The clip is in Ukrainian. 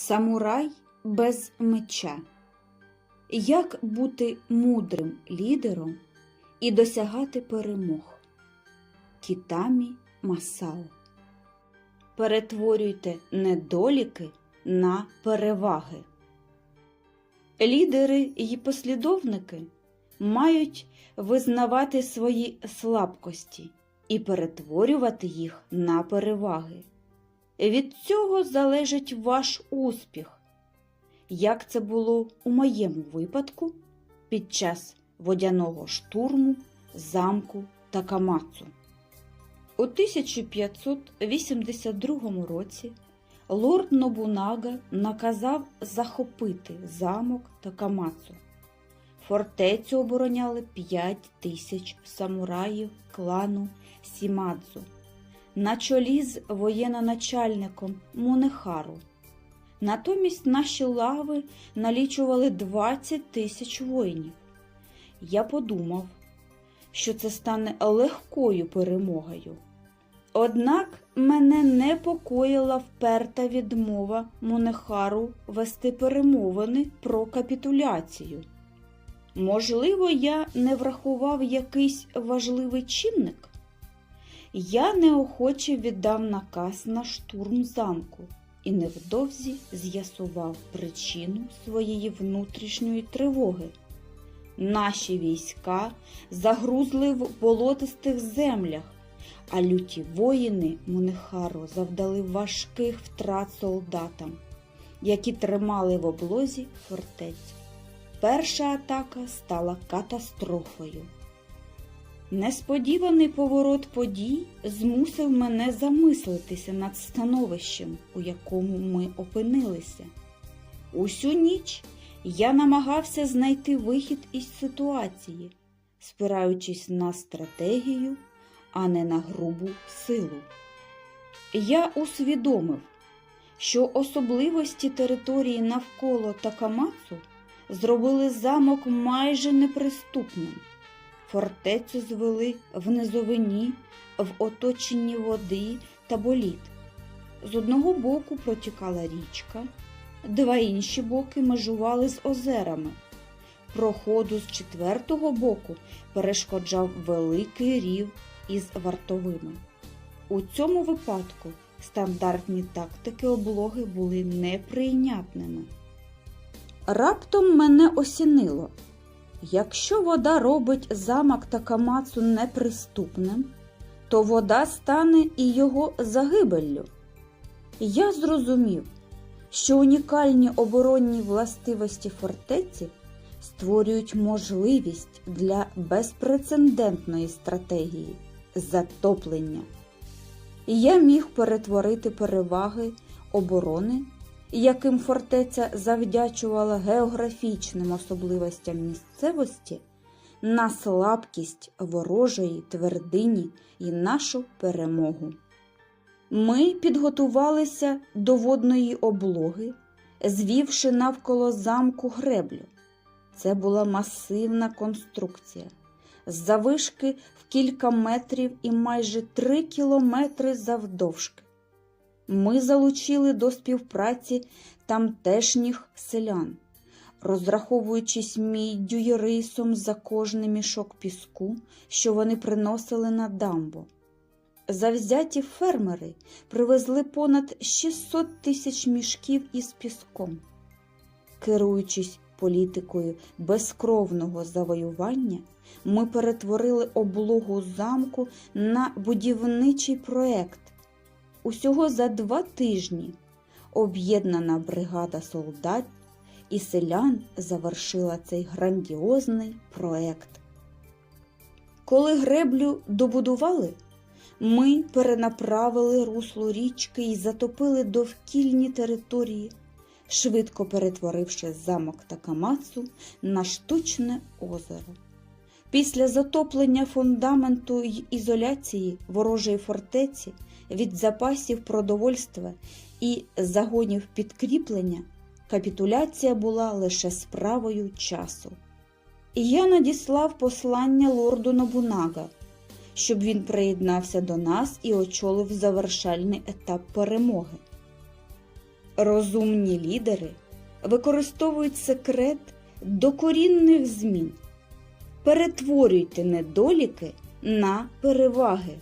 Самурай без меча. Як бути мудрим лідером і досягати перемог? Кітамі Масао. Перетворюйте недоліки на переваги. Лідери і послідовники мають визнавати свої слабкості і перетворювати їх на переваги. Від цього залежить ваш успіх, як це було у моєму випадку під час водяного штурму замку Такамацу. У 1582 році лорд Нобунага наказав захопити замок Такамацу. Фортецю обороняли 5 тисяч самураїв клану Сімадзу на чолі з воєноначальником Мунехару. Натомість наші лави налічували 20 тисяч воїнів. Я подумав, що це стане легкою перемогою. Однак мене непокоїла вперта відмова Мунехару вести перемовини про капітуляцію. Можливо, я не врахував якийсь важливий чинник. Я неохоче віддав наказ на штурм замку і невдовзі з'ясував причину своєї внутрішньої тривоги. Наші війська загрузли в болотистих землях, а люті воїни Мунехару завдали важких втрат солдатам, які тримали в облозі фортецю. Перша атака стала катастрофою. Несподіваний поворот подій змусив мене замислитися над становищем, у якому ми опинилися. Усю ніч я намагався знайти вихід із ситуації, спираючись на стратегію, а не на грубу силу. Я усвідомив, що особливості території навколо Такамацу зробили замок майже неприступним. Фортецю звели в низовині, в оточенні води та боліт. З одного боку протікала річка, два інші боки межували з озерами. Проходу з четвертого боку перешкоджав великий рів із вартовими. У цьому випадку стандартні тактики облоги були неприйнятними. Раптом мене осінило. Якщо вода робить замок Такамацу неприступним, то вода стане і його загибеллю. Я зрозумів, що унікальні оборонні властивості фортеці створюють можливість для безпрецедентної стратегії затоплення. Я міг перетворити переваги оборони яким фортеця завдячувала географічним особливостям місцевості, на слабкість ворожої твердині і нашу перемогу. Ми підготувалися до водної облоги, звівши навколо замку греблю. Це була масивна конструкція. З завишки в кілька метрів і майже три кілометри завдовжки ми залучили до співпраці тамтешніх селян, розраховуючись міддю й рисом за кожний мішок піску, що вони приносили на дамбу. Завзяті фермери привезли понад 600 тисяч мішків із піском. Керуючись політикою безкровного завоювання, ми перетворили облогу замку на будівничий проект. Усього за два тижні об'єднана бригада солдат і селян завершила цей грандіозний проект. Коли греблю добудували, ми перенаправили русло річки і затопили довкільні території, швидко перетворивши замок Такамацу на штучне озеро. Після затоплення фундаменту й ізоляції ворожої фортеці від запасів продовольства і загонів підкріплення капітуляція була лише справою часу. І я надіслав послання лорду Нобунага, щоб він приєднався до нас і очолив завершальний етап перемоги. Розумні лідери використовують секрет докорінних змін. Перетворюйте недоліки на переваги.